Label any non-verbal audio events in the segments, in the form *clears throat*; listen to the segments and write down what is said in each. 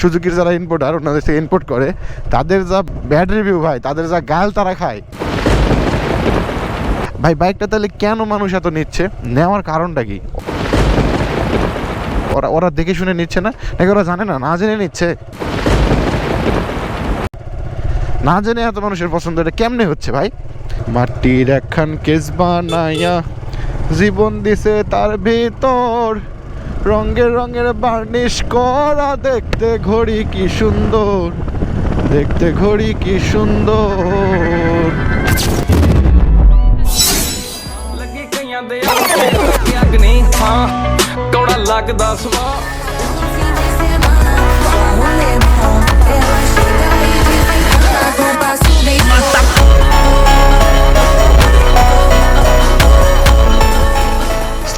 সুজুকির যারা ইম্পোর্টার ওনাদের থেকে ইম্পোর্ট করে, তাদের যা ব্যাড রিভিউ ভাই, তাদের যা গাল তারা খায়। ভাই বাইকটা তাহলে কেন মানুষ এত নিচ্ছে? নেওয়ার কারণটা কি? ওরা ওরা দেখে শুনে নিচ্ছে না? নাকি ওরা জানে না? না জেনে নিচ্ছে। না জেনে এত মানুষের পছন্দ, এটা কেমনে হচ্ছে ভাই? মাটির একখান কেস বানাইয়া জীবন দিছে তার ভিতর। রঙের রঙের বার্নিশ করা দেখতে ঘড়ি কি সুন্দর দেখতে ঘড়ি কি সুন্দর ਲੱਗੀ ਕਈਆਂ ਦੇ ਅੱਗੇ ਅੱਗ ਨਹੀਂ ਹਾਂ ਕੌੜਾ ਲੱਗਦਾ ਸਵਾ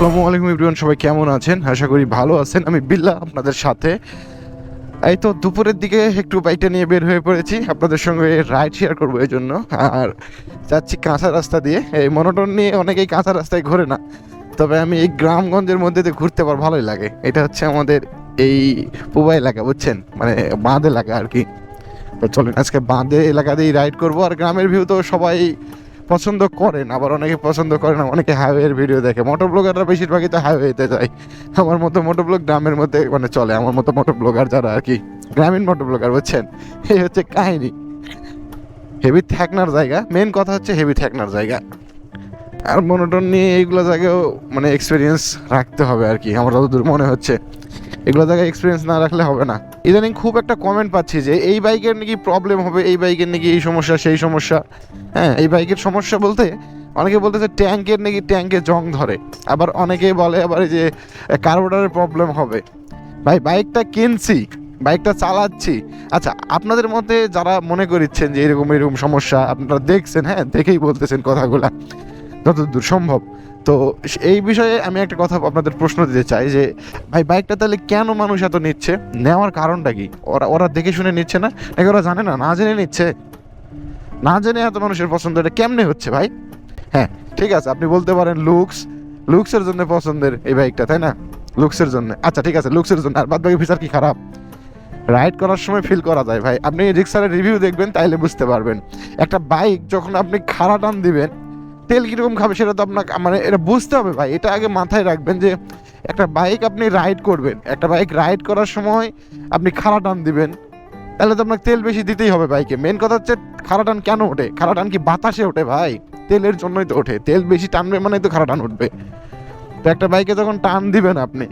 আসসালামু আলাইকুম এভরিওয়ান, সবাই কেমন আছেন? আশা করি ভালো আছেন। আমি বিল্লা আপনাদের সাথে। এই তো দুপুরের দিকে একটু বাইকটা নিয়ে বের হয়ে পড়েছি। আপনাদের সঙ্গে রাইড শেয়ার করব এই জন্য। আর যাচ্ছি কাঁচা রাস্তা দিয়ে। এই মনোটন নিয়ে অনেকেই কাঁচা রাস্তায় ঘোরে না। তবে আমি এই গ্রামগঞ্জের মধ্যে দিয়ে ঘুরতে পার ভালোই লাগে। এটা হচ্ছে আমাদের এই পুবা এলাকা, বুঝছেন? মানে বাঁধ এলাকা আর কি। তো চলেন, আজকে বাঁধে এলাকা দিয়েই রাইড করব। আর গ্রামের ভিউ তো সবাই পছন্দ করেন আবার অনেকে পছন্দ করে না, অনেকে হাইওয়ের ভিডিও দেখে। মোটর ব্লগাররা বেশিরভাগই তো হাইওয়েতে যায়। আমার মতো মোটর ব্লগ গ্রামের মধ্যে মানে চলে, আমার মতো মোটর ব্লগার যারা আর কি, গ্রামীণ মোটর ব্লগার বুঝছেন? এই হচ্ছে কাহিনি। হেভি থ্যাকনার জায়গা। মেন কথা হচ্ছে হেভি থ্যাকনার জায়গা। আর মনোটন নিয়ে এইগুলো জায়গায়ও মানে এক্সপিরিয়েন্স রাখতে হবে আর কি, আমার যতদূর মনে হচ্ছে। এগুলো জায়গায় এক্সপিরিয়েন্স না রাখলে হবে না। ইদানিং খুব একটা কমেন্ট পাচ্ছি যে, এই বাইকের নাকি প্রবলেম হবে, এই বাইকের নাকি এই সমস্যা, সেই সমস্যা। হ্যাঁ এই বাইকের সমস্যা বলতে অনেকে বলতেছে ট্যাঙ্কের নাকি ট্যাঙ্কে জং ধরে। আবার অনেকে বলে আবার যে কার্বোরেটরের প্রবলেম হবে। ভাই, বাইকটা কিনছি, বাইকটা চালাচ্ছি। আচ্ছা আপনাদের মধ্যে যারা মনে করিচ্ছেন যে এরকম এরকম সমস্যা, আপনারা দেখছেন হ্যাঁ দেখেই বলতেছেন কথাগুলা। যতদূর সম্ভব। তো এই বিষয়ে আমি একটা কথা আপনাদের প্রশ্ন দিতে চাই যে, ভাই, বাইকটা তাহলে কেন মানুষ এত নিচ্ছে? নেওয়ার কারণটা কি? ওরা ওরা দেখে শুনে নিচ্ছে না? নাকি ওরা জানে না? না জেনে নিচ্ছে। না জেনে এত মানুষের পছন্দ, এটা কেমনে হচ্ছে, ভাই? হ্যাঁ ঠিক আছে, আপনি বলতে পারেন লুকস লুকসের জন্য পছন্দের এই বাইকটা, তাই না? লুকসের জন্য। আচ্ছা ঠিক আছে লুকসের জন্য। আর বাদ বাকি ফিচার কি খারাপ? রাইড করার সময় ফিল করা যায়, ভাই। আপনি রিক্সারের রিভিউ দেখবেন, তাইলে বুঝতে পারবেন। একটা বাইক যখন আপনি খাড়া টান দিবেন তেল কীরকম খাবে সেটা তো আপনাকে মানে এটা বুঝতে হবে ভাই। এটা আগে মাথায় রাখবেন যে একটা বাইক আপনি রাইড করবেন। একটা বাইক রাইড করার সময় আপনি খাড়া টান দিবেন। তাহলে তো আপনাকে তেল বেশি দিতেই হবে বাইকে। মেন কথা হচ্ছে খাড়া টান কেন ওঠে? খাড়া টান কি বাতাসে ওঠে ভাই? তেলের জন্যই তো ওঠে। তেল বেশি টানবে মানে তো খাড়া টান উঠবে। তো একটা বাইকে যখন টান দিবেন আপনি,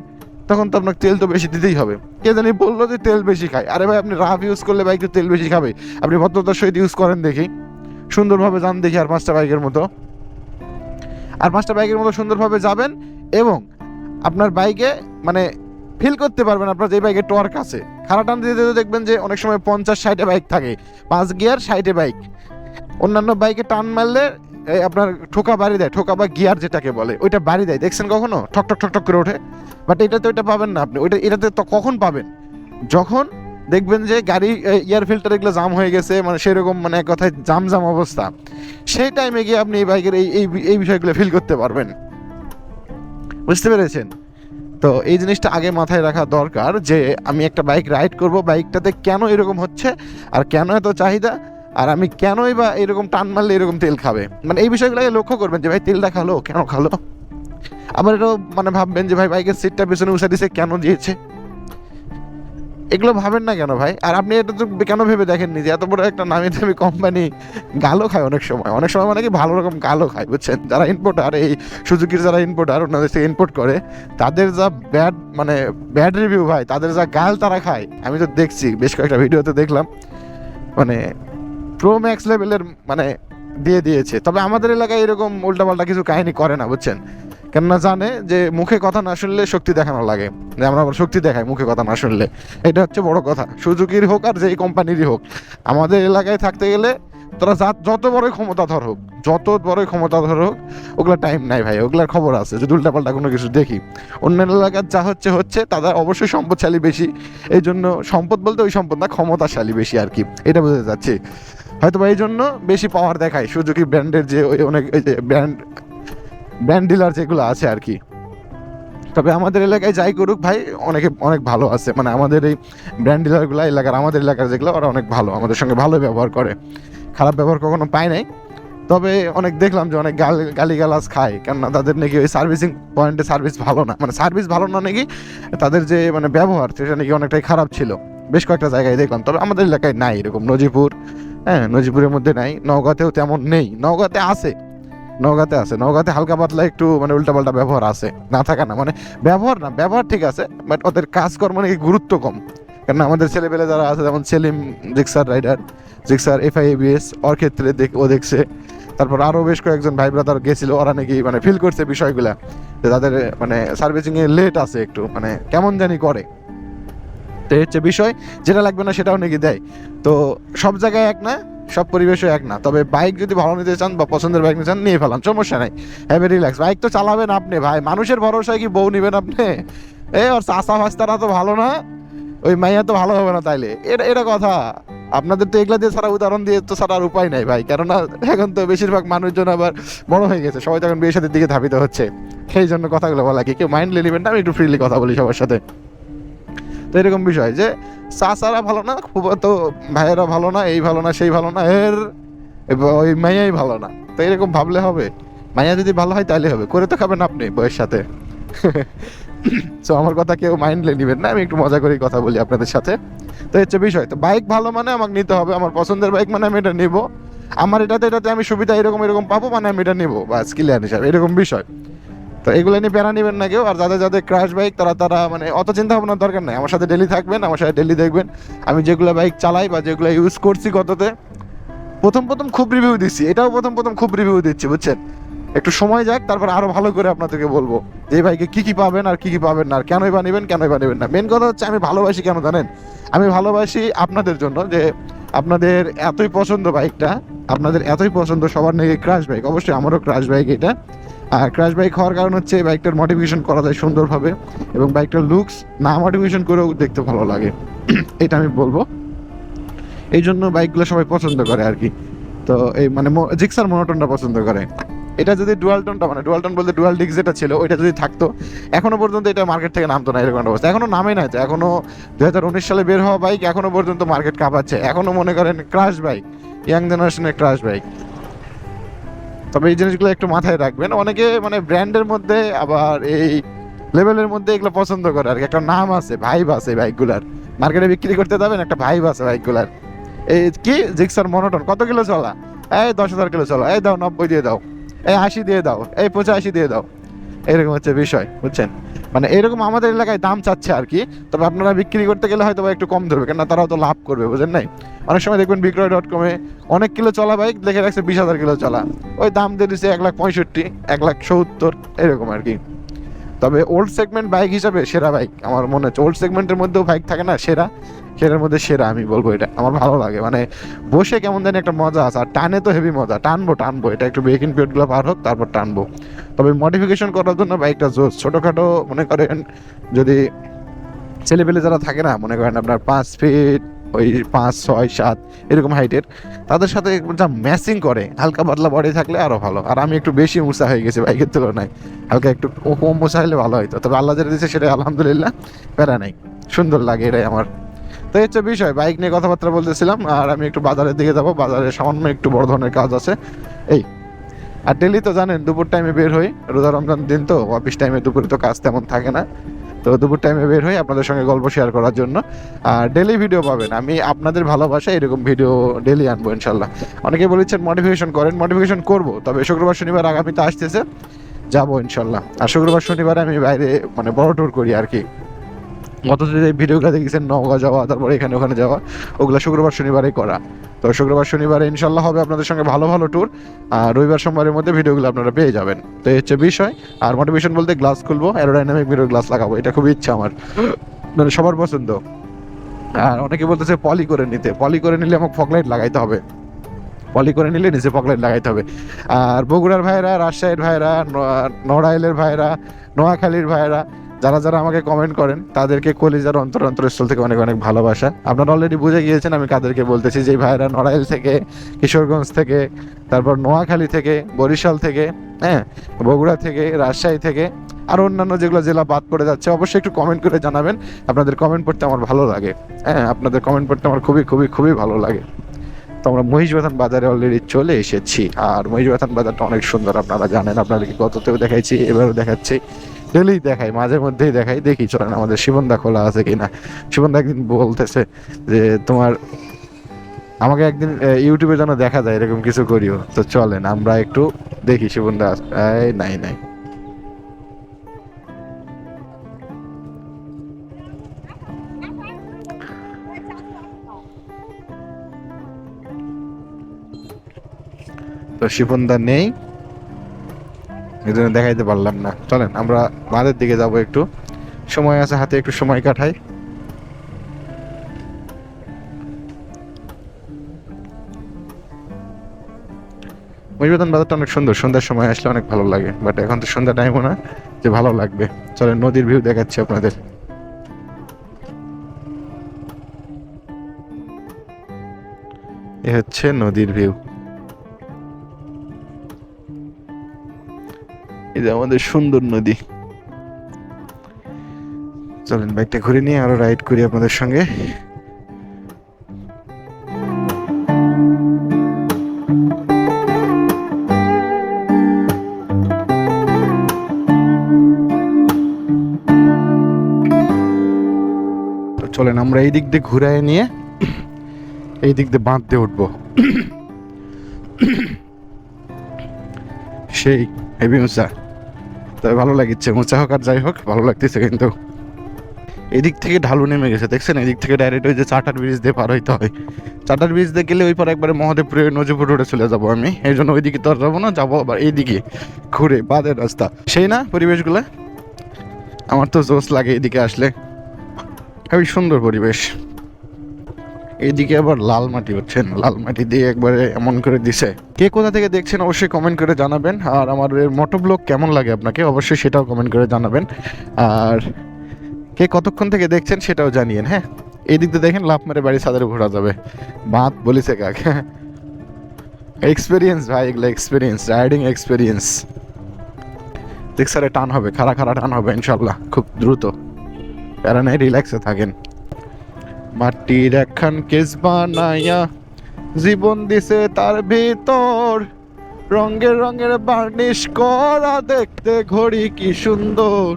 তখন তো আপনাকে তেল তো বেশি দিতেই হবে। কে জানি বলল যে তেল বেশি খায়। আরে ভাই, আপনি রাফ ইউজ করলে বাইক তেল বেশি খাবে। আপনি ভদ্রতার সহিত ইউজ করেন দেখি। সুন্দরভাবে যান দেখি আর পাঁচটা বাইকের মতো। আর পাঁচটা বাইকের মতো সুন্দরভাবে যাবেন এবং আপনার বাইকে মানে ফিল করতে পারবেন আপনার যে বাইকে টর্ক আছে। খারাপ টান দিতে দিতে দেখবেন যে অনেক সময় পঞ্চাশ, ষাটে বাইক থাকে। পাঁচ গিয়ার ষাটে বাইক অন্যান্য বাইকে টান মারলে আপনার ঠোকা বাড়ি দেয়। ঠোকা বা গিয়ার যেটাকে বলে, ওইটা বাড়ি দেয়। দেখছেন কখনো? ঠক ঠক ঠক ঠক করে ওঠে। বাট এটা তো এটা পাবেন না আপনি। ওইটা, এটাতে তো কখন পাবেন? যখন দেখবেন যে গাড়ি এয়ার ফিল্টার এগুলো জাম হয়ে গেছে মানে সেরকম মানে কথায় জাম জাম অবস্থা। সেই টাইমে গিয়ে আপনি এই বাইকের এই এই এই বিষয়গুলো ফিল করতে পারবেন। বুঝতে পেরেছেন? তো এই জিনিসটা আগে মাথায় রাখা দরকার যে আমি একটা বাইক রাইড করব বাইকটাতে কেন এরকম হচ্ছে, আর কেন এত চাহিদা, আর আমি কেনই বা এরকম টান মারলে এরকম তেল খাবে? মানে এই বিষয়গুলোকে লক্ষ্য করবেন যে, ভাই, তেলটা খালো, কেন খালো? আবার এটাও মানে ভাববেন যে, ভাই বাইকের সিটটা পেছনে উঠে দিছে, কেন দিয়েছে? এগুলো ভাবেন না কেন ভাই? আর আপনি এটা তো কেন ভেবে দেখেননি যে এত বড় একটা নামি দামি কোম্পানি গালও খায় অনেক সময়? অনেক সময় মানে কি ভালো রকম গালও খায়, বুঝছেন? যারা ইম্পোর্টার এই সুজুকির যারা ইম্পোর্টার ওনাদের থেকে ইম্পোর্ট করে, তাদের যা ব্যাড মানে ব্যাড রিভিউ ভাই, তাদের যা গাল তারা খায়। আমি তো দেখছি, বেশ কয়েকটা ভিডিওতে দেখলাম। মানে প্রো ম্যাক্স লেভেলের মানে দিয়ে দিয়েছে। তবে আমাদের এলাকায় এরকম উল্টাপাল্টা কিছু কাহিনী করে না, বুঝছেন? কেননা জানে যে মুখে কথা না শুনলে শক্তি দেখানো লাগে। যে আমরা শক্তি দেখাই মুখে কথা না শুনলে। এটা হচ্ছে বড় কথা। সুজুকির হোক আর যেই কোম্পানিরই হোক, আমাদের এলাকায় থাকতে গেলে তোরা যা যত বড়ই ক্ষমতাধর হোক, যত বড়ই ক্ষমতাধর হোক ওগুলো টাইম নাই ভাই, ওগুলার খবর আছে যদি উল্টাপাল্টা কোনো কিছু দেখি। অন্যান্য এলাকার যা হচ্ছে হচ্ছে তাদের অবশ্যই সম্পদশালী বেশি। এই জন্য সম্পদ বলতে ওই সম্পদ না, ক্ষমতাশালী বেশি আর কি। এটা বোঝা যাচ্ছে হয়তো বা এই জন্য বেশি পাওয়ার দেখায় সুজুকি ব্র্যান্ডের যে ওই অনেক ওই যে ব্র্যান্ড ব্র্যান্ড ডিলার যেগুলো আছে আর কি। তবে আমাদের এলাকায় যাই করুক ভাই, অনেকে, অনেক ভালো আছে। মানে আমাদের এই ব্র্যান্ড ডিলারগুলো, এলাকার, আমাদের এলাকার যেগুলো, ওরা অনেক ভালো, আমাদের সঙ্গে ভালো ব্যবহার করে। খারাপ ব্যবহার কখনো পাই নাই। তবে অনেক দেখলাম যে অনেক গাল, গালিগালাজ খায়, কেননা তাদের নাকি ওই সার্ভিসিং পয়েন্টে সার্ভিস ভালো না। মানে সার্ভিস ভালো না নাকি তাদের যে মানে ব্যবহার, সেটা নাকি অনেকটাই খারাপ ছিল। বেশ কয়েকটা জায়গায় দেখলাম, তবে আমাদের এলাকায় নাই এরকম। নজিপুর হ্যাঁ নজিপুরের মধ্যে নাই, নওগাঁতেও তেমন নেই। নওগাঁতে আছে নওগাঁতে আছে। নওগাঁতে হালকা পাতলা একটু মানে উল্টাপাল্টা ব্যবহার আছে। না থাকা না মানে ব্যবহার না, ব্যবহার ঠিক আছে বাট ওদের কাজকর্ম নাকি গুরুত্ব কম। কারণ আমাদের ছেলেপেলে যারা আছে, যেমন Selim Gixxer rider, Gixxer FI ABS, ওর ক্ষেত্রে দেখ ও দেখছে। তারপর আরও বেশ কয়েকজন ভাই ব্রাদার গেছিল, ওরা নাকি মানে ফিল করছে বিষয়গুলা, যে তাদের মানে সার্ভিসিংয়ে লেট আছে একটু মানে কেমন জানি করে। তো হচ্ছে বিষয়, যেটা লাগবে না সেটাও নাকি দেয়। তো সব জায়গায় এক না সব পরিবেশও এক না। তবে বাইক যদি ভালো নিতে চান বা পছন্দের বাইক নিতে চান, নিয়ে ফেলান, সমস্যা নাই। হ্যাভি রিল্যাক্স বাইক তো চালাবেন আপনি ভাই। মানুষের ভরসায় কি বউ নিবেন আপনি? এ, ওর চাষা ফাস্তারা তো ভালো না। ওই মাইয়া তো ভালো হবে না তাইলে। এটা এটা কথা। আপনাদের তো এগুলা দিয়ে ছাড়া উদাহরণ দিয়ে তো ছাড়া আর উপায় নাই ভাই। কেননা এখন তো বেশিরভাগ মানুষজন আবার বড় হয়ে গেছে। সবাই তো এখন বিয়ে সাথে দিকে ধাবিত হচ্ছে। সেই জন্য কথাগুলো বলা কি? কেউ মাইন্ডলি নেবেন না? আমি একটু ফ্রিলি কথা বলি সবার সাথে। তো এরকম বিষয় যে চাচারা ভালো না খুব তো ভাইয়েরা ভালো না এই ভালো না সেই ভালো না এর ওই মাইয়াই ভালো না। তো এরকম ভাবলে হবে। মাইয়া যদি ভালো হয় তাহলে হবে। করে তো খাবেন আপনি বইয়ের সাথে। *laughs* সো আমার কথা কেউ মাইন্ডলে নেবেন না আমি একটু মজা করেই কথা বলি আপনাদের সাথে। তো হচ্ছে বিষয় তো বাইক ভালো মানে আমাকে নিতে হবে আমার পছন্দের বাইক মানে আমি এটা নিব। আমার এটাতে এটাতে আমি সুবিধা এরকম এরকম পাবো মানে আমি এটা নিবো বা ক্লিয়ার হিসাবে এরকম বিষয়। তো এগুলো নিয়ে প্যারা নেবেন না কেউ। আর যাদের যাদের ক্র্যাশ বাইক তারা তারা মানে অত চিন্তা ভাবনার দরকার নাই। আমার সাথে ডেলি থাকবেন, আমার সাথে ডেলি দেখবেন। আমি যেগুলো বাইক চালাই বা যেগুলো ইউজ করছি কততে প্রথম প্রথম খুব রিভিউ দিচ্ছি। এটাও প্রথম প্রথম খুব রিভিউ দিচ্ছি, বুঝছেন? একটু সময় যাক, তারপর আরও ভালো করে আপনাদেরকে বলব যে এই বাইকে কি কি পাবেন আর কি কি পাবেন না। আর কেনই বা নেবেন, কেনই বা নেবেন না। মেন কথা হচ্ছে আমি ভালোবাসি কেন জানেন? আমি ভালোবাসি আপনাদের জন্য যে আপনাদের এতই পছন্দ বাইকটা আপনাদের এতই পছন্দ সবার নাকি ক্রাশ বাইক অবশ্যই আমারও ক্রাশ বাইক এটা। আর ক্র্যাশ বাইক হওয়ার কারণ হচ্ছে বাইকটার মডিফিকেশন করা যায় সুন্দরভাবে এবং বাইকটার লুকস না মডিফিকেশন করেও দেখতে ভালো লাগে। *clears throat* এটা আমি বলব। এই জন্য বাইকগুলো সবাই পছন্দ করে আর কি। তো এই মানে জিক্সার মনোটনটা পছন্দ করে। এটা যদি ডুয়াল টোনটা মানে ডুয়াল টোন বলতে ডুয়াল ডিস্ক যেটা ছিল, ওইটা যদি থাকতো, এখনও পর্যন্ত এটা মার্কেট থেকে নামতো না, এরকম একটা অবস্থা। এখনও নামে না, এখনও দু হাজার উনিশ সালে বের হওয়া বাইক এখনও পর্যন্ত মার্কেট কাঁপাচ্ছে। এখনও মনে করেন ক্রাশ বাইক ইয়াং জেনারেশনের ক্রাশ বাইক তবে এই জিনিসগুলো একটু মাথায় রাখবেন। অনেকে মানে ব্র্যান্ডের মধ্যে আবার এই লেভেলের মধ্যে এগুলো পছন্দ করে আর কি। একটা নাম আছে ভাইব আছে বাইকগুলার। মার্কেটে বিক্রি করতে যাবেন, একটা ভাইব আছে বাইকগুলার। এই কি? জিক্সার মনোটন কত কিলো চলা? এই দশ হাজার কিলো চলা। এই দাও নব্বই দিয়ে দাও। এই আশি দিয়ে দাও। এই পঁচাশি দিয়ে দাও। এরকম হচ্ছে বিষয়, বুঝছেন? মানে এরকম আমাদের এলাকায় দাম চাচ্ছে আর কি, তবে আপনারা বিক্রি করতে গেলে হয়তো একটু কম ধরবে, কেননা তারাও তো লাভ করবে, বুঝেন নাই? অনেক সময় দেখবেন বিক্রয় ডট কমে অনেক কিলো চলা বাইক দেখে রাখছে বিশ হাজার কিলো চলা। ওই দাম দিয়ে দিচ্ছে এক লাখ পঁয়ষট্টি, এক লাখ সত্তর, এরকম আর কি। তবে ওল্ড সেগমেন্ট বাইক হিসাবে সেরা বাইক আমার মনে হচ্ছে। ওল্ড সেগমেন্টের মধ্যেও বাইক থাকে না, সেরা। সেরার মধ্যে সেরা, আমি বলব এটা। আমার ভালো লাগে। মানে বসে কেমন জানি একটা মজা আছে। আর টানে তো হেভি মজা। টানবো টানবো। এটা একটু ব্রেকিং পিরিয়ডগুলো পার হোক, তারপর টানবো। তবে মডিফিকেশন করার জন্য বাইকটা জোস ছোটোখাটো, মনে করেন যদি ছেলেপেলে যারা থাকে না, মনে করেন আপনার পাঁচ ফিট ওই পাঁচ, ছয়, সাত, এরকম হাইটের তাদের সাথে যা ম্যাচিং করে, হালকা পাতলা বডি থাকলে আরও ভালো। আর আমি একটু বেশি উঁচা হয়ে গেছি বাইকের তুলনায়। হালকা একটু কম উঁচা হলে ভালো হয়তো তবে আল্লাহ যেটা দিচ্ছে সেটা আলহামদুলিল্লাহ। প্যারা নাই। সুন্দর লাগে এটাই আমার। তো এই হচ্ছে বিষয় বাইক নিয়ে কথাবার্তা বলতেছিলাম, আর আমি একটু বাজারের দিকে যাব, বাজারে সামান্য একটু বড় ধরনের কাজ আছে। এই, আর ডেলি তো জানেন, দুপুর টাইমে বের হই, রোজা রমজান দিন তো অফিস টাইমে দুপুরে তো কাজ তেমন থাকে না। তো দুপুর টাইমে বের হই আপনাদের সঙ্গে গল্প শেয়ার করার জন্য। আর ডেলি ভিডিও পাবেন, আমি আপনাদের ভালোবাসা এরকম ভিডিও ডেলি আনব ইনশাল্লাহ। অনেকে বলেছেন মডিফিকেশন করেন মডিফিকেশন করব, তবে শুক্রবার, শনিবার আগামীতে আসতেছে, যাব ইনশাল্লাহ। আর শুক্রবার, শনিবারে আমি বাইরে মানে বড় ট্যুর করি আর কি। গত যে ভিডিওগুলো দেখেছেন, নওগাঁ যাওয়া, তারপরে এখানে ওখানে যাওয়া, ওগুলো শুক্রবার, শনিবারেই করা। তো শুক্রবার, শনিবারে ইনশাল্লাহ হবে আপনাদের সঙ্গে ভালো ভালো ট্যুর আর রবিবার, সোমবারের মধ্যে ভিডিওগুলো আপনারা পেয়ে যাবেন। তো এই হচ্ছে বিষয়, আর মোটিভেশন বলতে গ্লাস খুলবো অ্যারোডাইনামিক মিরর গ্লাস লাগাবো, এটা খুবই ইচ্ছা আমার। মানে সবার পছন্দ। আর অনেকে বলতেছে পলি করে নিতে। পলি করে নিলে আমাকে ফকলাইট লাগাইতে হবে। পলি করে নিলে নিচে ফকলাইট লাগাইতে হবে। আর বগুড়ার ভাইরা, রাজশাহীর ভাইরা নড়াইলের ভাইরা, নোয়াখালীর ভাইরা যারা যারা আমাকে কমেন্ট করেন, তাদেরকে কলিজার অন্তর অন্তরস্থল থেকে অনেক অনেক ভালোবাসা। আপনারা অলরেডি বুঝে গিয়েছেন, আমি কাদেরকে বলতেছি যে ভাইরা নড়াইল থেকে, কিশোরগঞ্জ থেকে, তারপর নোয়াখালী থেকে, বরিশাল থেকে হ্যাঁ বগুড়া থেকে, রাজশাহী থেকে, আর অন্যান্য যেগুলো জেলা বাদ পড়ে যাচ্ছে, অবশ্যই একটু কমেন্ট করে জানাবেন। আপনাদের কমেন্ট পড়তে আমার ভালো লাগে। হ্যাঁ আপনাদের কমেন্ট পড়তে আমার খুবই খুবই খুবই ভালো লাগে। তো আমরা মহিষবাথান বাজারে অলরেডি চলে এসেছি। আর মহিষবাথান বাজারটা অনেক সুন্দর, আপনারা জানেন। আপনাদেরকে গততেও দেখাইছি, এবারও দেখাচ্ছি। ডেলি দেখাই, মাঝে মধ্যেই দেখাই। দেখি, চলেন, আমাদের শিবন্দা খোলা আছে কিনা। শিবন্দা একদিন বলতেছে যে, তোমার, আমাকে একদিন ইউটিউবে যেন দেখা যায়, এরকম কিছু করিও। তো চলেন, আমরা একটু দেখি শিবন্দা নাই নাই। তো শিবন্দা নেই। এই জন্য দেখাইতে পারলাম না। চলেন, আমরা বাঁধের দিকে যাব একটু। সময় আছে, হাতে একটু সময় কাটাই। মহিবাদন বাজারটা অনেক সুন্দর। সন্ধ্যার সময় আসলে অনেক ভালো লাগে বাট এখন তো সন্ধ্যা টাইমও না, যে ভালো লাগবে। চলেন, নদীর ভিউ দেখাচ্ছি আপনাদের। এ হচ্ছে নদীর ভিউ এই যে আমাদের সুন্দর নদী। চলেন বাইকটা ঘুরে নিয়ে আরও রাইড করি আপনাদের সঙ্গে। চলেন আমরা এই দিক দিয়ে ঘুরায় নিয়ে এই দিক দিয়ে বাঁধ দিয়ে উঠবো। সেই হেভি উঁচা তবে ভালো লাগিচ্ছে। মোচা হোক আর যাই হোক, ভালো লাগতেছে কিন্তু। এদিক থেকে ঢালু নেমে গেছে, দেখছেন? এদিক থেকে ডাইরেক্ট ওই যে চাটার ব্রিজ দিয়ে পার হইতে হয়। চাটার ব্রিজ দিয়ে গেলে ওই পর একবারে মহাদেবপুরে নজিপুর রোডে চলে যাব আমি। এই জন্য ওইদিকে তো আর যাব না, যাব আবার এইদিকে, ঘুরে বাদের রাস্তা। সেই না পরিবেশগুলো? আমার তো জোস লাগে এদিকে আসলে। খুবই সুন্দর পরিবেশ। এইদিকে আবার লাল মাটি হচ্ছেন লাল মাটি দিয়ে একবারে এমন করে দিছে। কে কোথা থেকে দেখছেন অবশ্যই কমেন্ট করে জানাবেন। আর আমার মোটো ব্লগ কেমন লাগে আপনাকে অবশ্যই সেটাও কমেন্ট করে জানাবেন। আর কে কতক্ষণ থেকে দেখছেন সেটাও জানিয়েন হ্যাঁ? এই দিয়ে দেখেন লাভ মেরে বাড়ি ছাদের ঘোরা যাবে। বাঁধ বলিছে কাক? এক্সপিরিয়েন্স ভাই, এগুলো এক্সপিরিয়েন্স রাইডিং এক্সপিরিয়েন্স দেখ স্যারে টান হবে, খাড়া খাড়া টান হবে, ইনশাল্লাহ, খুব দ্রুত। প্যারা রিল্যাক্সে থাকেন। মাটির একখান কেস বানাইয়া জীবন দিছে তার ভিতর। রঙের রঙের বার্নিশ করা দেখতে ঘড়ি কি সুন্দর,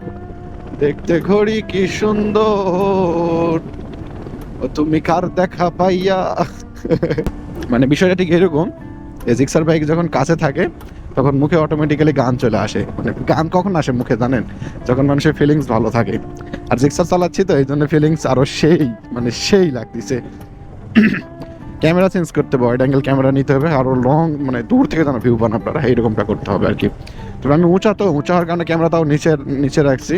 দেখতে ঘড়ি কি সুন্দর। ও, তুমি কার দেখা পাইয়া? মানে বিষয়টা ঠিক এরকম এজিক্সার বাইক যখন কাছে থাকে তখন মুখে অটোমেটিক্যালি গান চলে আসে। মানে গান কখন আসে মুখে, জানেন? যখন মানুষের ফিলিংস ভালো থাকে। আর জিক্সার চালাচ্ছি তো, এই জন্য ফিলিংস আরও সেই মানে সেই লাগতেছে। ক্যামেরা চেঞ্জ করতে হবে ওয়াইড অ্যাঙ্গেল ক্যামেরা নিতে হবে আরও লং মানে দূর থেকে যেন ভিউ পান আপনারা, এইরকমটা করতে হবে আর কি। তবে আমি উঁচা তো, উঁচা হওয়ার কারণে ক্যামেরাটাও নিচের, নিচে রাখছি।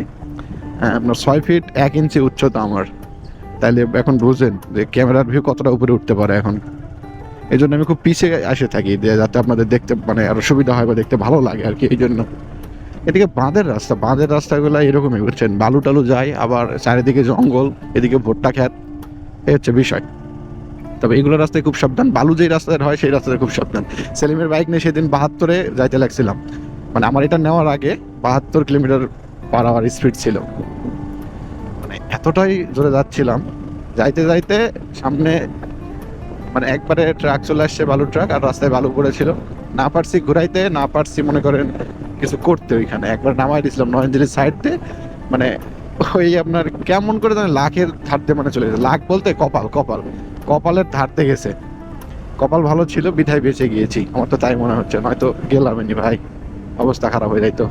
হ্যাঁ আপনার ছয় ফিট এক ইঞ্চি উচ্চতা আমার। তাইলে এখন বুঝেন যে ক্যামেরার ভিউ কতটা উপরে উঠতে পারে এখন। এই জন্য আমি খুব পিছিয়ে আসে থাকি যাতে আপনাদের দেখতে মানে আরও সুবিধা হয় বা দেখতে ভালো লাগে আর কি এই জন্য এদিকে বাঁধের রাস্তা, বাঁধের রাস্তাগুলো এরকমই, বুঝছেন? বালু টালু যায়, আবার চারিদিকে জঙ্গল, এদিকে ভুট্টা খ্যাত এই হচ্ছে বিষয়। তবে এগুলো রাস্তায় খুব সাবধান, বালু যেই রাস্তায় হয়, সেই রাস্তায় খুব সাবধান। সেলিমের বাইক নিয়ে সেদিন বাহাত্তরে যাইতে লাগছিলাম। মানে আমার এটা নেওয়ার আগে বাহাত্তর কিলোমিটার পার আওয়ার স্পিড ছিল। মানে এতটাই জোরে যাচ্ছিলাম, যাইতে যাইতে সামনে মানে একবারে ট্রাক চলে আসছে বালু ট্রাক আর রাস্তায় বালু পড়েছিল। না পারছি ঘুরাইতে, না পারছি মনে করেন কিছু করতে ওইখানে। একবার নামাই দিয়েছিলাম নয়নজিলির সাইডতে মানে ওই আপনার কেমন করে জানি লাখের ধারতে মানে চলে গেছে। লাখ বলতে কপাল কপাল। কপালের ধারতে গেছে। কপাল ভালো ছিল, বিধায় বেঁচে গিয়েছি। আমার তো তাই মনে হচ্ছে। নয়তো গেলাম এমনি ভাই। অবস্থা খারাপ হয়ে যাইতো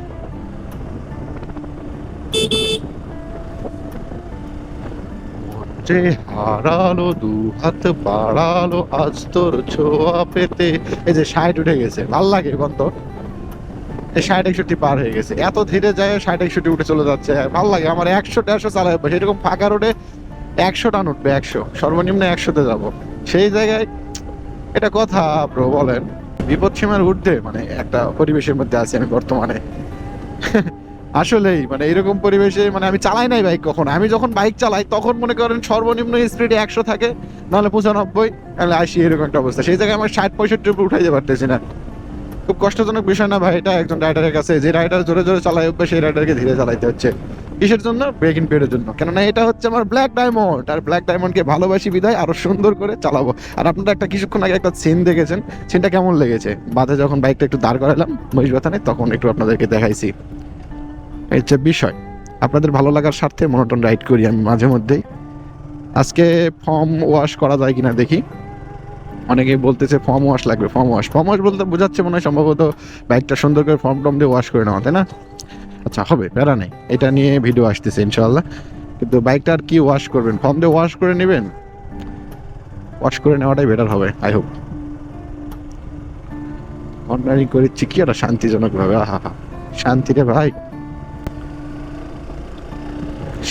যে হারালো, দু হাত বাড়ালো, আজ তোর ছোঁয়া পেতে। এই যে ষাট উঠে গেছে, ভালো লাগে গন্ত এই ষাট, একষট্টি পার হয়ে গেছে। এত ধীরে যায়, ষাট, একষট্টি উঠে চলে যাচ্ছে। ভালো লাগে। আমার একশো, দেড়শো চালায় সেরকম ফাঁকা রোডে একশো টান উঠবে, একশো। সর্বনিম্ন একশোতে যাব। সেই জায়গায় এটা কথা ব্রো বলেন। বিপদ সীমার ঊর্ধ্বে মানে একটা পরিবেশের মধ্যে আছি আমি বর্তমানে। আসলেই মানে এরকম পরিবেশে মানে আমি চালাই নাই বাইক কখন। আমি যখন বাইক চালাই, তখন মনে করেন সর্বনিম্ন স্পিডে একশো থাকে, নাহলে পঁচানব্বই নাহলে আশি, এরকম একটা অবস্থা। সেই জায়গায় আমার ষাট, পঁয়ষট্টির উপর উঠাইতে পারতেছি না। খুব কষ্টজনক বিষয় না ভাই, এটা একজন রাইডারের কাছে। যে রাইডার জোরে জোরে চালায় অভ্যাস, সেই রাইডারকে ধীরে চালাইতে হচ্ছে। কিসের জন্য? ব্রেক ইন পিরিয়ডের জন্য। কেননা এটা হচ্ছে আমার ব্ল্যাক ডায়মন্ড আর ব্ল্যাক ডায়মন্ডকে ভালোবাসি বিদায় আরও সুন্দর করে চালাবো। আর আপনারা একটা কিছুক্ষণ আগে একটা সিন দেখেছেন। সিনটা কেমন লেগেছে? বাদে যখন বাইকটা একটু দাঁড় করালাম মহিষ তখন একটু আপনাদেরকে দেখাইছি। হচ্ছে বিষয়, আপনাদের ভালো লাগার স্বার্থে মনোটন রাইড করি আমি মাঝে মধ্যেই। আজকে ফর্ম ওয়াশ করা যায় কিনা দেখি। অনেকেই বলতেছে ফর্ম ওয়াশ লাগবে, ফর্ম ওয়াশ। ফর্ম ওয়াশ বলতে বোঝাচ্ছে মনে হয় সম্ভবত বাইকটা সুন্দর করে ফর্ম টর্ম দিয়ে ওয়াশ করে নেওয়া, তাই না? আচ্ছা হবে, প্যারা নেই। এটা নিয়ে ভিডিও আসতেছে ইনশাল্লাহ কিন্তু বাইকটা আর কি ওয়াশ করবেন? ফর্ম দিয়ে ওয়াশ করে নেবেন? ওয়াশ করে নেওয়াটাই বেটার হবে আই হোপ অনলাইন করেছি কি একটা শান্তিজনকভাবে, আহা হা শান্তি রে ভাই।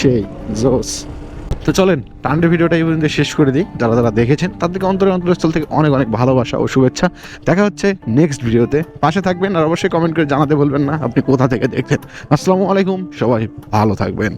সেই জোস। তো চলেন টান্ডে ভিডিওটা এই পর্যন্ত শেষ করে দিই। যারা যারা দেখেছেন, তাদেরকে অন্তরে অন্তরস্থল থেকে অনেক অনেক ভালোবাসা ও শুভেচ্ছা। দেখা হচ্ছে নেক্সট ভিডিওতে। পাশে থাকবেন আর অবশ্যই কমেন্ট করে জানাতে বলবেন না, আপনি কোথা থেকে দেখছেন আসসালামু আলাইকুম, সবাই ভালো থাকবেন।